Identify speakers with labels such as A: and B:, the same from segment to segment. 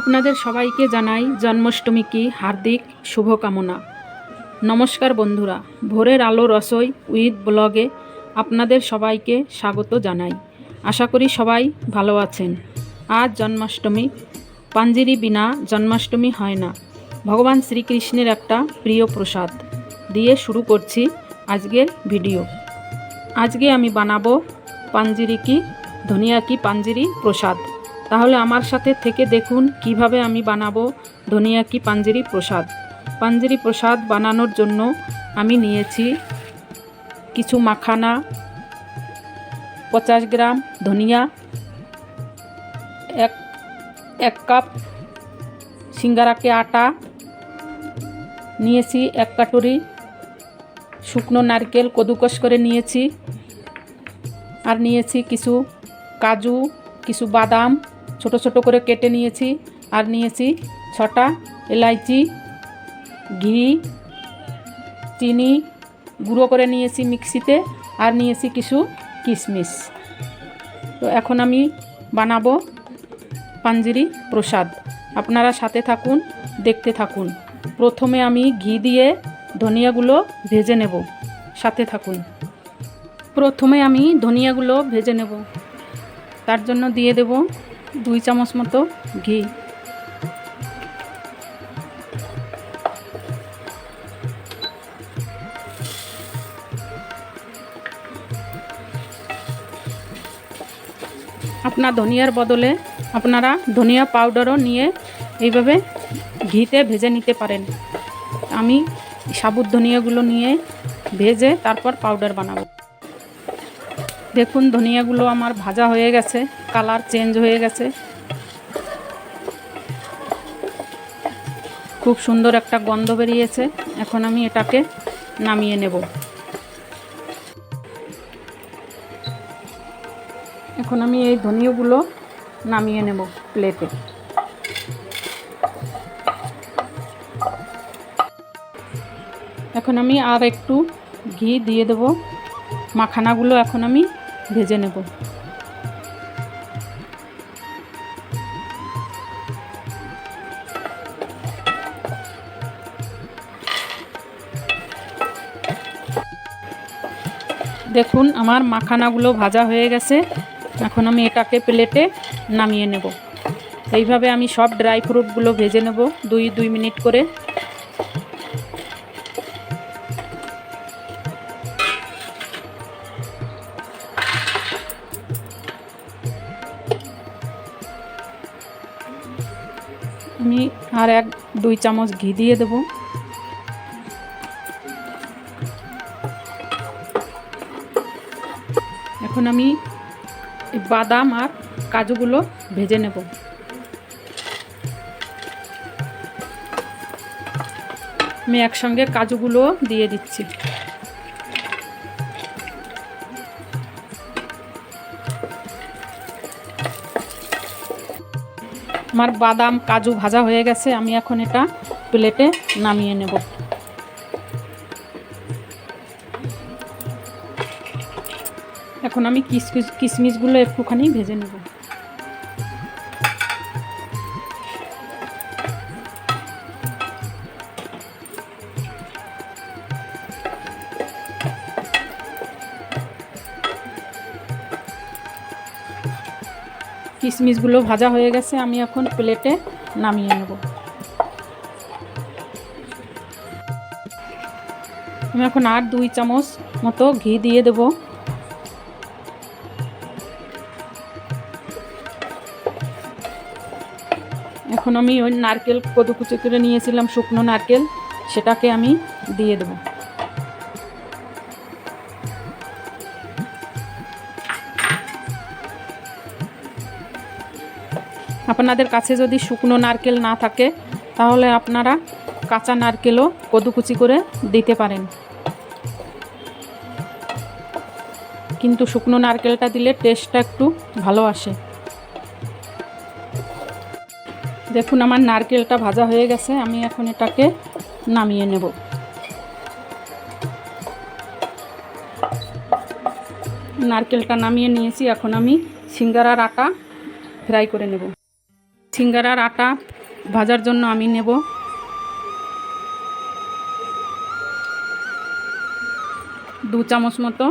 A: আপনাদের সবাইকে জানাই জন্মাষ্টমী কি হার্দিক শুভকামনা। নমস্কার বন্ধুরা, ভোরের আলো রসই উইথ ব্লগে আপনাদের সবাইকে স্বাগত জানাই। আশা করি সবাই ভালো আছেন। আজ জন্মাষ্টমী, পাঞ্জিরি বিনা জন্মাষ্টমী হয় না। ভগবান শ্রীকৃষ্ণের একটা প্রিয় প্রসাদ দিয়ে শুরু করছি আজকের ভিডিও। আজকে আমি বানাবো পাঞ্জিরি কি, ধনিয়া কি পাঞ্জিরি প্রসাদ। তাহলে আমার সাথে থেকে দেখুন কীভাবে আমি বানাবো ধনিয়া কি পাঞ্জিরি প্রসাদ। পাঞ্জিরি প্রসাদ বানানোর জন্য আমি নিয়েছি কিছু মাখানা পঞ্চাশ গ্রাম ধনিয়া, এক এক কাপ সিঙ্গারাকে আটা, নিয়েছি এক কাটুরি শুকনো নারকেল কদুকস করে নিয়েছি, আর নিয়েছি কিছু কাজু, কিছু বাদাম ছোট ছোট করে কেটে নিয়েছি আর নিয়েছি ছটা এলাইচি, ঘি, চিনি, গুঁড়ো করে নিয়েছি মিক্সিতে আর নিয়েছি কিছু কিশমিশ। তো এখন আমি বানাবো পাঞ্জিরি প্রসাদ। আপনারা সাথে থাকুন, দেখতে থাকুন। প্রথমে আমি ঘি দিয়ে ধনিয়াগুলো ভেজে নেব। সাথে থাকুন। প্রথমে আমি ধনিয়াগুলো ভেজে নেব। তার জন্য দিয়ে দেব দুই চামচ মতো ঘি। আপনার ধনিয়ার বদলে আপনারা ধনিয়া পাউডারও নিয়ে এইভাবে ঘিতে ভেজে নিতে পারেন। আমি সাবুত ধনিয়াগুলো নিয়ে ভেজে তারপর পাউডার বানাবো। দেখুন, ধনিয়াগুলো আমার ভাজা হয়ে গেছে, কালার চেঞ্জ হয়ে গেছে। খুব সুন্দর একটা গন্ধ বেরিয়েছে। এখন আমি এটাকে নামিয়ে নেব। এখন আমি এই ধনিয়াগুলো নামিয়ে নেব প্লেটে। এখন আমি আর একটু ঘি দিয়ে দেব। মাখানাগুলো এখন আমি ভেজে নেব। দেখুন, আমার মাখানাগুলো ভাজা হয়ে গেছে। এখন আমি এটাকে প্লেটে নামিয়ে নেব। এইভাবে আমি সব ড্রাই ফ্রুটগুলো ভেজে নেব। দুই দুই মিনিট করে আমি আর এক, দুই চামচ ঘি দিয়ে দেব। এখন আমি বাদাম আর কাজুগুলো ভেজে নেব। আমি একসঙ্গে কাজুগুলো দিয়ে দিচ্ছি। আমার বাদাম, কাজু ভাজা হয়ে গেছে, আমি এখন এটা প্লেটে নামিয়ে নেব। এখন আমি কিশমিশ কিশমিশগুলো একটুখানি ভেজে নেব। কিশমিশগুলো ভাজা হয়ে গেছে, আমি এখন প্লেটে নামিয়ে নেব। আমি এখন আর দুই চামচ মতো ঘি দিয়ে দেব। এখন আমি ওই নারকেল কদুকুচি করে নিয়েছিলাম, শুকনো নারকেল, সেটাকে আমি দিয়ে দেবো। আপনাদের কাছে যদি শুকনো নারকেল না থাকে, তাহলে আপনারা কাঁচা নারকেলও কদুকুচি করে দিতে পারেন। কিন্তু শুকনো নারকেলটা দিলে টেস্টটা একটু ভালো আসে। দেখুন, আমার নারকেলটা ভাজা হয়ে গেছে, আমি এখন এটাকে নামিয়ে নেব। নারকেলটা নামিয়ে নিয়েছি, এখন আমি সিঙ্গারার আটা ফ্রাই করে নেব। সিঙ্গারার আটা ভাজার জন্য আমি নেব। দু চামচ মতো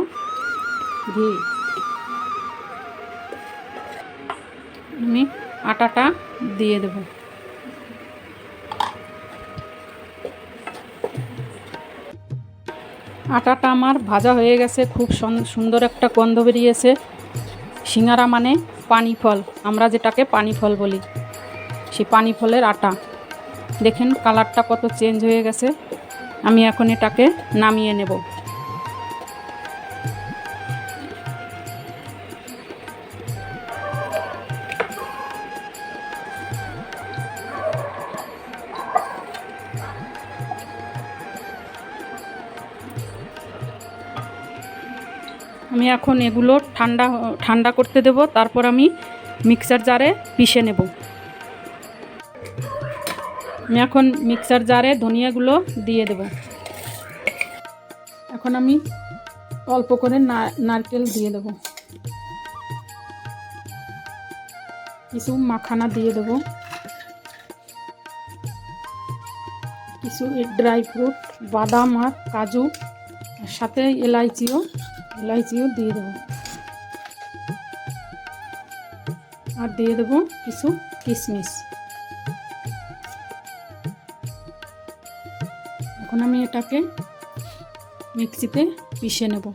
A: ঘি। আমি আটাটা দিয়ে দেব। আটাটা আমার ভাজা হয়ে গেছে, খুব সুন্দর একটা গন্ধ বেরিয়েছে। সিঙ্গারা মানে পানি ফল, আমরা যেটাকে পানি ফল বলি। সেই পানি ফলের আটা। দেখেন কালারটা কত চেঞ্জ হয়ে গেছে। আমি এখন এটাকে নামিয়ে নেব। আমি এখন এগুলো ঠান্ডা ঠান্ডা করতে দেব। তারপর আমি মিক্সার জারে পিষে নেব। আমি এখন মিক্সার জারে ধনিয়াগুলো দিয়ে দেব। এখন আমি অল্প করে নারকেল দিয়ে দেব। কিছু মাখানা দিয়ে দেব। কিছু ড্রাই ফ্রুট, বাদাম আর কাজু সাথে এলাইচিও এলাইচিও দিয়ে দেবো। আর দিয়ে দেবো কিছু কিশমিশ। এখন আমি এটাকে মিক্সিতে পিষে নেব।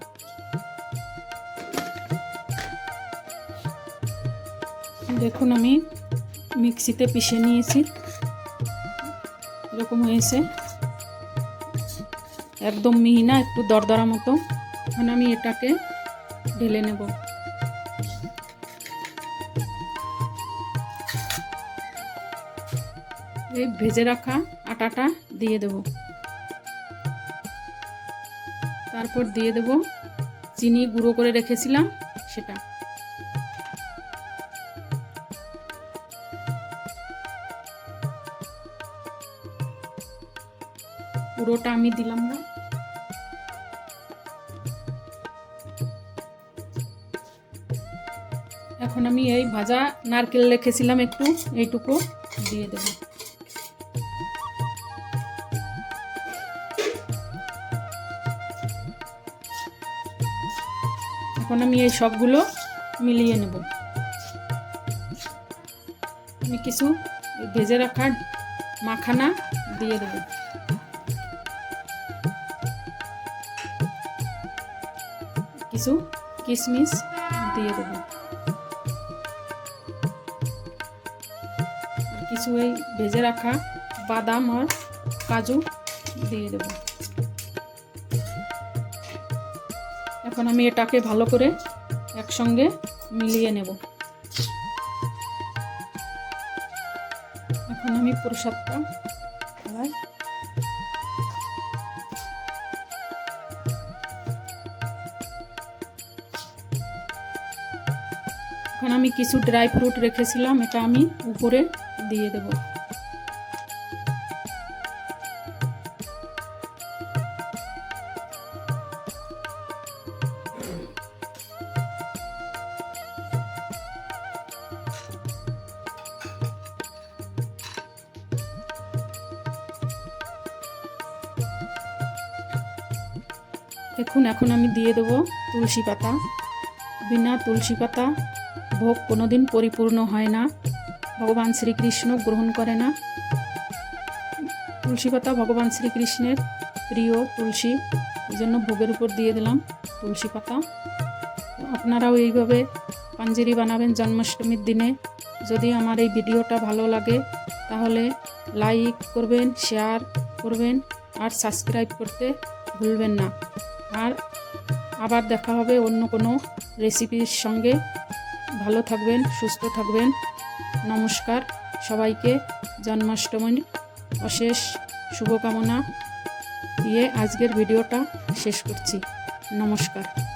A: দেখুন আমি মিক্সিতে পিষে নিয়েছি। এরকম হয়েছে। একদম মিহি না, একটু দরদরা মতো। এখন আমি এটাকে ঢেলে নেব। এই ভেজে রাখা আটাটা দিয়ে দেব। তারপর দিয়ে দেব চিনি গুঁড়ো করে রেখেছিলাম সেটা। পুরোটা আমি দিলাম না। এখন আমি এই ভাজা নারকেল রেখেছিলাম একটু, এইটুকু দিয়ে দেব। এখন আমি এই সবগুলো মিলিয়ে নেব। আমি কিছু ভেজে রাখা মাখানা দিয়ে দেব। কিছু কিশমিশ দিয়ে দেবো। কিছু এই ভেজে রাখা বাদাম আর কাজু দিয়ে দেব। এখন আমি এটাকে ভালো করে একসঙ্গে মিলিয়ে নেব। এখন আমি প্রসাদটা খাওয়াই এখন আমি কিছু ড্রাই ফ্রুট রেখেছিলাম, এটা আমি উপরে দিয়ে দেব। দেখুন, এখন আমি দিয়ে দেবো তুলসী পাতা। বিনা তুলসী পাতা ভোগ কোনোদিন পরিপূর্ণ হয় না। ভগবান শ্রীকৃষ্ণ গ্রহণ করে না। তুলসী পাতা ভগবান শ্রীকৃষ্ণের প্রিয় তুলসী। এই জন্য ভোগের উপর দিয়ে দিলাম তুলসী পাতা। আপনারাও এইভাবে পাঞ্জেরি বানাবেন জন্মাষ্টমীর দিনে। যদি আমার এই ভিডিওটা ভালো লাগে, তাহলে লাইক করবেন, শেয়ার করবেন, আর সাবস্ক্রাইব করতে ভুলবেন না। আর আবার দেখা হবে অন্য কোনো রেসিপির সঙ্গে। ভালো থাকবেন, সুস্থ থাকবেন। নমস্কার, সবাইকে জন্মাষ্টমীর অশেষ শুভকামনা দিয়ে আজকের ভিডিওটা শেষ করছি। নমস্কার।